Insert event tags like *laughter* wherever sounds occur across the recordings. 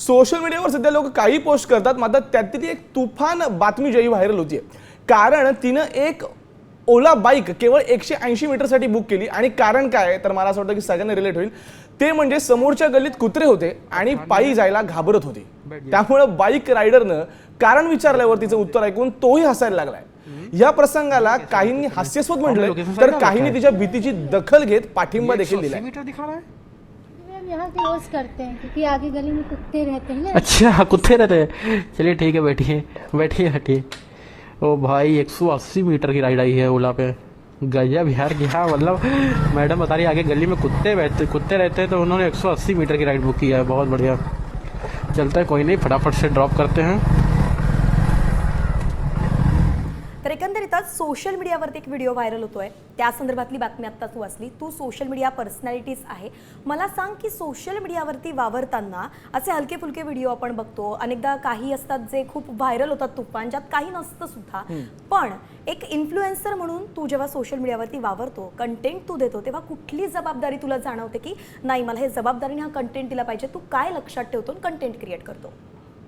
Social मीडियावर सध्या लोक काही पोस्ट करतात मात्र त्यातली एक तुफान बातमी जी व्हायरल होतीये. कारण तिनं एक ओला बाईक केवळ एकशे ऐंशी मीटरसाठी बुक केली. आणि कारण काय? तर मला असं वाटतं की सगळ्यांना रिलेट होईल. ते म्हणजे समोरच्या गल्लीत कुत्रे होते आणि पायी जायला घाबरत होते. त्यामुळं बाईक रायडरनं कारण विचारल्यावर तिचं उत्तर ऐकून तोही हसायला लागलाय. या प्रसंगाला काहींनी हास्यास्पद म्हटलंय तर काहींनी तिच्या भीतीची दखल घेत पाठिंबा देखील दिलाय. यहाँ क्लोज करते हैं, क्योंकि आगे गली में कुत्ते रहते हैं ना। अच्छा कुत्ते रहते हैं। चलिए ठीक है, बैठिए बैठिए, हटिए। ओ भाई 180 मीटर की राइड आई है ओला पे। गजब यार, क्या मतलब? मैडम बता रही आगे गली में कुत्ते बैठते, कुत्ते रहते हैं तो उन्होंने 180 मीटर की राइड बुक किया है। बहुत बढ़िया। चलता है, कोई नहीं, फटाफट से ड्रॉप करते हैं। तर एकंदरीतच सोशल मीडियावरती एक व्हिडिओ व्हायरल होतोय. त्या संदर्भातली बातमी आत्ता तू वाचली. तू सोशल मीडिया पर्सनॅलिटीज आहे. मला सांग की सोशल मीडियावरती वावरताना असे हलके फुलके व्हिडिओ आपण बघतो. अनेकदा काही असतात जे खूप व्हायरल होतात तुफान ज्यात काही नसतं सुद्धा. पण एक इन्फ्लुएन्सर म्हणून तू जेव्हा सोशल मीडियावरती वावरतो कंटेंट तू देतो तेव्हा कुठली जबाबदारी तुला जाणवते की नाही मला हे जबाबदारीने हा कंटेंट दिला पाहिजे. तू काय लक्षात ठेवतो कंटेंट क्रिएट करतो?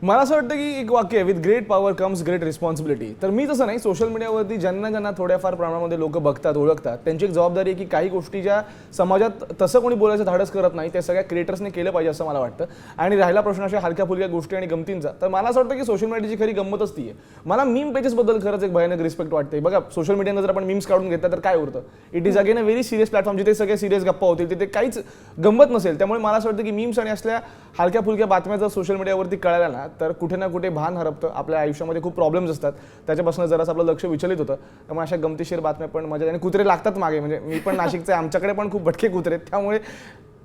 मला असं वाटतं की एक वाक्य आहे with great power comes great responsibility तर मी तसं नाही सोशल मीडियावरती ज्यांना ज्यांना थोड्याफार प्रमाणामध्ये लोक बघतात ओळखतात त्यांची एक जबाबदारी आहे की काही गोष्टी ज्या समाजात तसं कोणी बोलायचं धाडस करत नाही ते सगळ्या क्रिएटर्सने केलं पाहिजे असं मला वाटतं. आणि राहिला प्रश्न अशा हलक्या फुलक्या गोष्टी आणि गमतींचा. तर मला असं वाटतं की सोशल मीडियाची खरी गंमतच ती आहे. मला मीम पेजेसबद्दल खरंच एक भयानक रिस्पेक्ट वाटते. बघा सोशल मीडियानं जर आपण मीम्स काढून घेतला तर काय उरतं? It is again a very serious platform जिथे सगळे सिरियस गप्पा होतील तिथे काहीच गंमत नसेल. त्यामुळे मला असं वाटतं की मीम्स आणि असल्या हलक्या फुलक्या बातम्या जर सोशल मीडियावरती कळायला ना तर कुठे ना कुठे भान हरपतं. आपल्या आयुष्यामध्ये खूप प्रॉब्लेम्स असतात. त्याच्यापासून जरासं आपलं लक्ष विचलित होतं. त्यामुळे अशा गमतीशीर बातम्या पण मजा आणि कुत्रे लागतात मागे. म्हणजे मी पण नाशिकचे आमच्याकडे पण खूप भटके कुत्रे त्यामुळे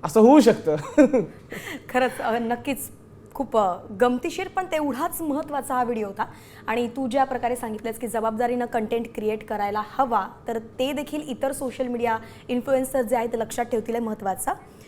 असं होऊ शकतं. *laughs* खरंच नक्कीच खूप गमतीशीर पण तेवढाच महत्त्वाचा हा व्हिडिओ होता. आणि तू ज्या प्रकारे सांगितलंस की जबाबदारीनं कंटेंट क्रिएट करायला हवा तर ते देखील इतर सोशल मीडिया इन्फ्लुएन्सर जे आहेत ते लक्षात ठेवतील आहे महत्त्वाचं